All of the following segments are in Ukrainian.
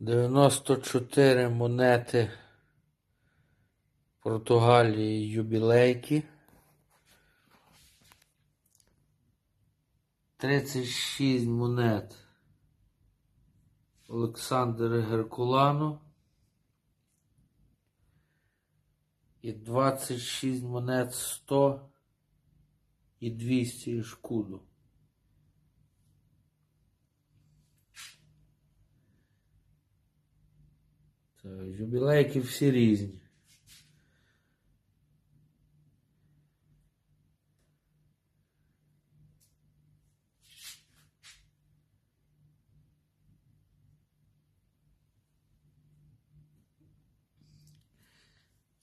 94 монети Португалії юбілейки. 36 монет Олександра Геркулану. І 26 монет 100 і 200 шкуду. Юбілейки всі різні.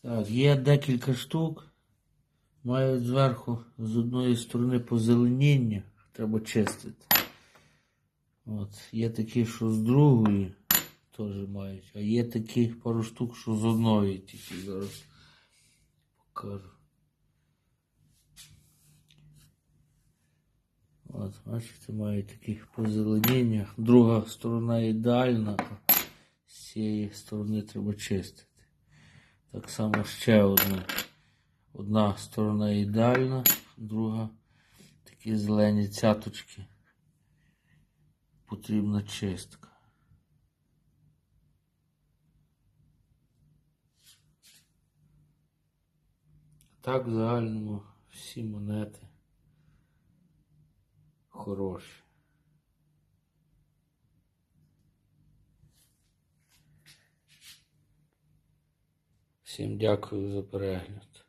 Так, є декілька штук. Мають зверху з одної сторони позеленіння. Треба чистити. От. Є такі, що з другої теж мають. А є такі пару штук, що з одної тільки зараз покажу. От, бачите, мають такі позеленіння. Друга сторона ідеальна, а з цієї сторони треба чистити. Так само ще одна. Одна сторона ідеальна, друга такі зелені цяточки. Потрібна чистка. Так в загальному всі монети хороші. Всім дякую за перегляд.